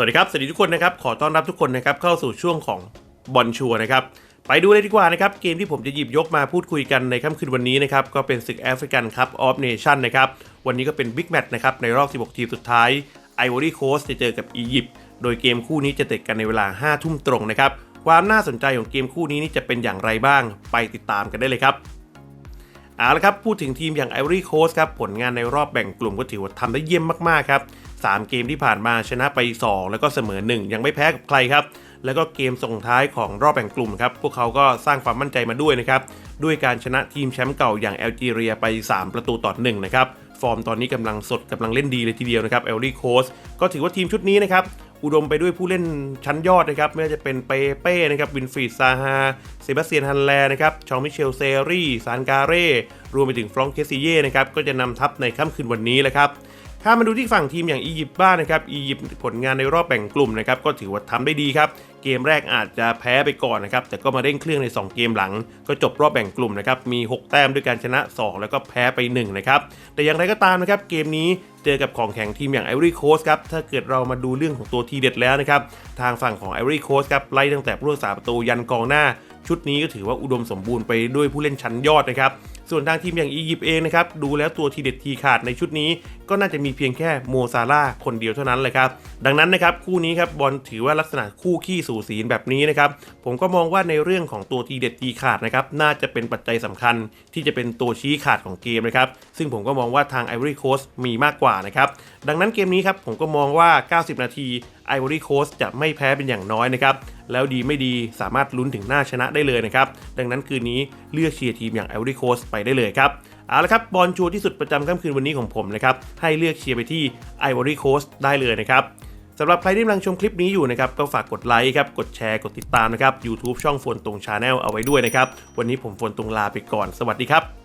วัสดีครับ สวัสดีทุกคนนะครับ ขอต้อนรับทุกคนนะครับเข้าสู่ช่วงของบอลชัวนะครับ ไปดูเลยดีกว่านะครับ เกมที่ผมจะหยิบยกมาพูดคุยกันในค่ำคืนวันนี้นะครับ ก็เป็นศึกแอฟริกันคัพออฟเนชั่นนะครับ วันนี้ก็เป็นบิ๊กแมตช์นะครับ ในรอบ 16 ทีมสุดท้ายไอวอรี่โคสจะเจอกับอียิปต์ โดยเกมคู่นี้จะเตะกันในเวลา 5 ทุ่มตรงนะครับ ความน่าสนใจของเกมคู่นี้นี่จะเป็นอย่างไรบ้าง ไปติดตามกันได้เลยครับเอาละครับ พูดถึงทีมอย่าง Ivory Coast ครับ ผลงานในรอบแบ่งกลุ่มก็ถือว่าทำได้เยี่ยมมากๆครับ 3 เกมที่ผ่านมาชนะไป 2 แล้วก็เสมอ 1 ยังไม่แพ้กับใครครับ แล้วก็เกมส่งท้ายของรอบแบ่งกลุ่มครับ พวกเขาก็สร้างความมั่นใจมาด้วยนะครับ ด้วยการชนะทีมแชมป์เก่าอย่างแอลจีเรียไป 3 ประตูต่อ1นะครับ ฟอร์มตอนนี้กำลังสดกำลังเล่นดีเลยทีเดียวนะครับ Ivory Coast ก็ถือว่าทีมชุดนี้นะครับอุดมไปด้วยผู้เล่นชั้นยอดนะครับไม่ว่าจะเป็นเปเป้นะครับวินฟรีดซาฮาเซบาสเตียนฮันแลนะครับชองมิเชลเซรี่ซานการเร่รวมไปถึงฟรองก์เคซิเย่นะครับก็จะนำทัพในค่ำคืนวันนี้แหละครับ ถ้ามาดูที่ฝั่งทีมอย่างอียิปต์บ้างนะครับอียิปต์ผลงานในรอบแบ่งกลุ่มนะครับก็ถือว่าทำได้ดีครับ เกมแรกอาจจะแพ้ไปก่อนนะครับแต่ก็มาเร่งเครื่องใน 2 เกมหลัง ก็จบรอบแบ่งกลุ่มนะครับมี 6 แต้มด้วยการชนะ 2 แล้วก็แพ้ไป1นะครับแต่อย่างไรก็ตามนะครับเกมนี้เจอกับของแข่งทีมอย่าง Ivory Coast ครับถ้าเกิดเรามาดูเรื่องของตัวทีเด็ดแล้วนะครับทางฝั่งของ Ivory Coast ครับไล่ตั้งแต่ผู้รักษาประตูยันกองหน้า ชุดนี้ก็ถือว่าอุดมสมบูรณ์ไปด้วยผู้เล่นชั้นยอดนะครับส่วนทางทีมอย่างอียิปต์เองนะครับดูแล้วตัวทีเด็ดทีขาดในชุดนี้ ก็น่าจะมีเพียงแค่โมซาร่าคนเดียวเท่านั้นเลยครับดังนั้นนะครับคู่นี้ครับบอลถือว่าลักษณะคู่ขี้สูสีแบบนี้นะครับผมก็มองว่าในเรื่องของตัวทีเด็ดทีขาดนะครับน่าจะเป็นปัจจัยสำคัญ ที่จะเป็นตัวชี้ขาดของเกมนะครับซึ่งผมก็มองว่าทาง Ivory Coast มีมากกว่านะครับดังนั้นเกมนี้ครับผมก็มองว่า 90 นาที Ivory Coast จะไม่แพ้เป็นอย่างน้อยนะครับ แล้วดีไม่ดีสามารถลุ้นถึงหน้าชนะได้เลยนะครับ ดังนั้นคืนนี้เลือกเชียร์ทีมอย่าง Ivory Coast ไปได้เลยครับเอาละครับบอลชัวร์ที่สุดประจำค่ำคืนวันนี้ของผมนะครับให้เลือกเชียร์ไปที่ Ivory Coast ได้เลยนะครับสำหรับใครที่กำลังชมคลิปนี้อยู่นะครับก็ฝากกดไลค์ครับกดแชร์กดติดตามนะครับ YouTube ช่องฝนตรงชาแนลเอาไว้ด้วยนะครับ วันนี้ผมฝนตรงลาไปก่อนสวัสดีครับ